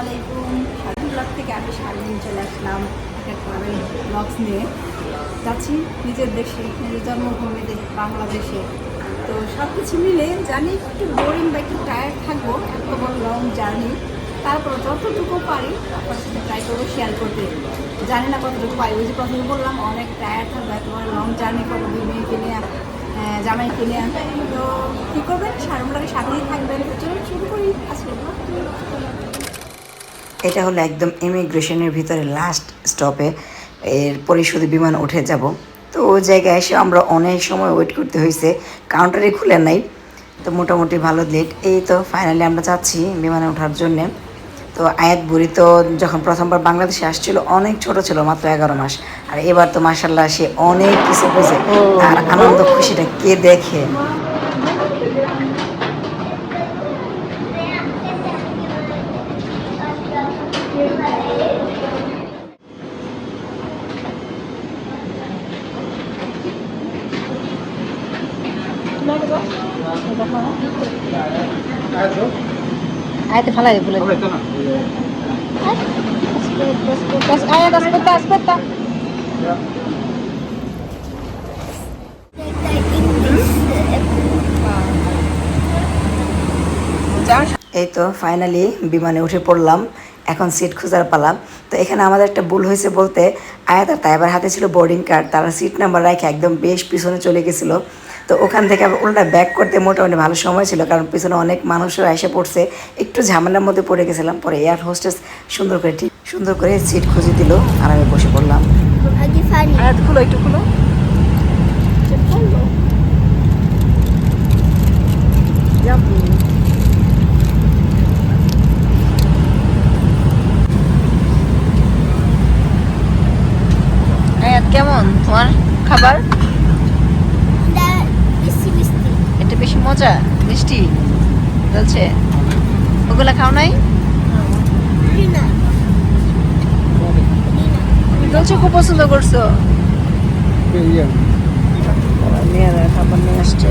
আলাইকুম। স্বাধীন ব্লগ থেকে আমি স্বাধীন চলে আসলাম একটা ট্রাভেল ব্লগস নিয়ে। যাচ্ছি নিজের দেশে নিজের জন্মভূমিতে বাংলাদেশে। তো সব কিছু মিলে জানি একটু বোরিং বা একটু টায়ার্ড থাকব এত বড় লং জার্নি তারপর যতটুকু পারি আপনার সাথে ট্রাই করব শেয়ার করতে। জানি না কতটুকু পারি ওই যে প্রথমে বললাম অনেক টায়ার্ড থাকবে এত বড় লং জার্নি করব দুই নিয়ে আহ, জামাইকে নিয়ে তো কী করবেন? সারমোটাকে সাথেই থাকবেন। চলুন শুরু করি আজকে। এটা হলো একদম ইমিগ্রেশনের ভিতরে লাস্ট স্টপে এরপরে শুধু বিমান উঠে যাব। তো ওই জায়গায় এসে আমরা অনেক সময় ওয়েট করতে হয়েছে। কাউন্টারে খুলে নাই। তো মোটামুটি ভালো লেট এই তো ফাইনালি আমরা যাচ্ছি বিমানে ওঠার জন্যে। তো আয়াত বুড়ি তো যখন প্রথমবার বাংলাদেশে আসছিল, অনেক ছোট ছিল, মাত্র এগারো মাস। আর এবার তো মাসাল্লাহ সে অনেক কিছু বুঝে। তার আনন্দ, খুশিটা কে দেখে? Bullet. Ayo aspetta, aspetta. এই তো ফাইনালি বিমানে উঠে পড়লাম এখন সিট খোঁজার পালাম তো এখানে আমাদের একটা ভুল হয়েছে বলতে আয়াত আর তাইবার হাতে ছিল বোর্ডিং কার্ড তারা সিট নাম্বার রেখে একদম বেশ পিছনে চলে গেছিল তো ওখান থেকে উল্টা ব্যাক করতে মোটামুটি ভালো সময় ছিল কারণ পিছনে অনেক মানুষও এসে পড়ছে। একটু ঝামেলার মধ্যে পড়ে গেছিলাম পরে এয়ার হোস্টেস সুন্দর করে ঠিক সুন্দর করে সিট খুঁজে দিল আর আমি বসে পড়লাম। খুলো একটু খুলো। কেমন? তোমার খাবার? বেশি মজা, মিষ্টি চলছে ওগুলা খাও নাই. চলছে খুব পছন্দ করছ। খাবার নিয়ে আসছে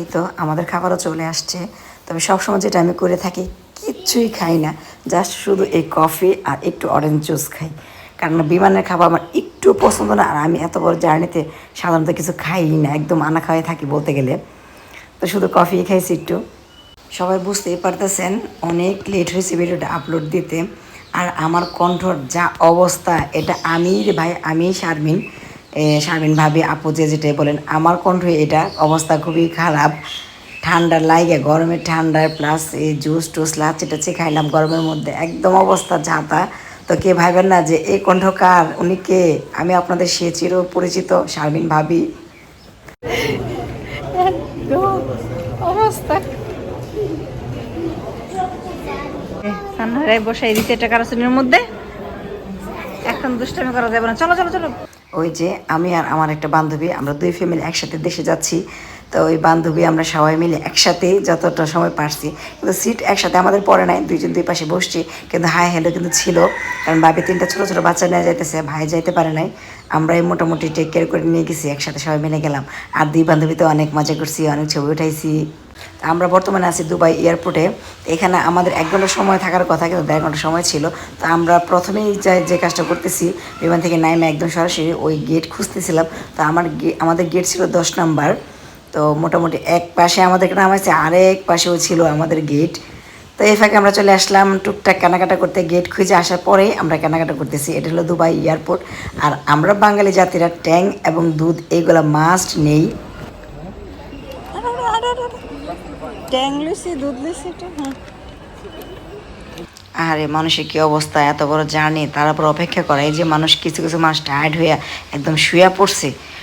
এই তো আমাদের খাবারও চলে আসছে। তবে সবসময় যেটা আমি করে থাকি, কিচ্ছুই খাই না। জাস্ট শুধু এই কফি আর একটু অরেঞ্জ জুস খাই। কারণ বিমানের খাবার আমার একটু পছন্দ না, আর আমি এত বড় জার্নিতে সাধারণত কিছু খাই না, একদম আনা খাওয়াই থাকি বলতে গেলে। তো শুধু কফি খাইছি একটু। সবাই বুঝতেই পারতেছেন, অনেক লেট হয়েছে ভিডিওটা আপলোড দিতে, আর আমার কণ্ঠর যা অবস্থা, এটা আমি ভাই, আমি শারমিন শারমিন ভাবি, আপু, যে যেটাই বলেন, আমার কণ্ঠ এটা অবস্থা খুবই খারাপ। ঠান্ডা লাগে, গরমের ঠান্ডায় প্লাস এই জুস টুস, লাচ্ছি টাচ্ছি খাইলাম, গরমের মধ্যে একদম অবস্থা ঝাঁতা তো কে ভাবেন না যে এই কণ্ঠ কার উনি কে? আমি আপনাদের সে চির পরিচিত শারমিন ভাবি। অবস্থা। সান্নারে বসাই দিতে এটা কারাসনের মধ্যে। এখন দুষ্টামি করা যাবে না। চলো চলো চলো। ওই যে আমি আর আমার একটা বান্ধবী আমরা দুই ফ্যামিলি একসাথে দেশে যাচ্ছি। তো ওই বান্ধবী আমরা সবাই মিলে একসাথে যতটা সময় পারছি, কিন্তু সিট একসাথে আমাদের পরে নাই, দুইজন দুই পাশে বসছি, কিন্তু হাই হ্যালো কিন্তু ছিল, কারণ বাবি তিনটা ছোটো ছোটো বাচ্চা নিয়ে যাইতেছে, ভাই যাইতে পারে নাই, আমরাই মোটামুটি টেক কেয়ার করে নিয়ে গেছি, একসাথে সবাই মিলে গেলাম। আর দুই বান্ধবীতে অনেক মজা করছি, অনেক ছবি উঠাইছি। তা আমরা বর্তমানে আছি দুবাই এয়ারপোর্টে, এখানে আমাদের এক ঘণ্টা সময় থাকার কথা, কিন্তু দেড় ঘণ্টা সময় ছিল। তো আমরা প্রথমেই যে যে কাজটা করতেছি, বিমান থেকে নাইমে একদম সরাসরি ওই গেট খুঁজতেছিলাম। তো আমার আমাদের গেট ছিল দশ নাম্বার। তো মোটামুটি এক পাশে আমাদেরকে নামাইছে আরেক পাশেও ছিল আমাদের গেট তো এই ফাঁকে আমরা চলে আসলাম টুকটাক কেনাকাটা করতে। গেট খুঁজে আসার পরেই আমরা কেনাকাটা করতেছি। এটা হলো দুবাই এয়ারপোর্ট আর আমরা বাঙালি জাতিরা ট্যাং এবং দুধ এইগুলো মাস্ট নেই। ট্যাং লুসি দুধ লুসি হ্যাঁ। আরে মানুষের কি অবস্থা? এত বড় জার্নি তারপর অপেক্ষা করে। এই যে মানুষ কিছু কিছু মানুষ টায়ার্ড হয়ে একদম শুয়ে পড়ছে।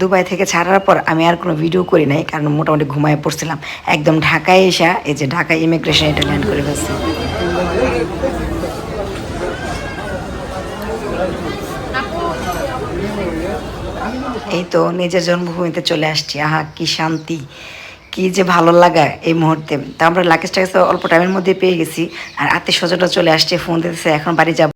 দুবাই থেকে ছাড়ার পর আমি আর কোনো ভিডিও করি নাই, কারণ মোটামুটি ঘুমায় পড়ছিলাম। একদম ঢাকায় এসে এই যে ঢাকায় ইমিগ্রেশন এটা ল্যান্ড করে ফেলছি। এই তো নিজের জন্মভূমিতে চলে আসছি। আহা, কি শান্তি, কি যে ভালো লাগা এই মুহূর্তে। তো আমরা লাকেশ টাকেশ অল্প টাইমের মধ্যে পেয়ে গেছি। আর আত্মীয় স্বজনরা চলে আসছে ফোন দিতেছে, এখন বাড়ি যাব।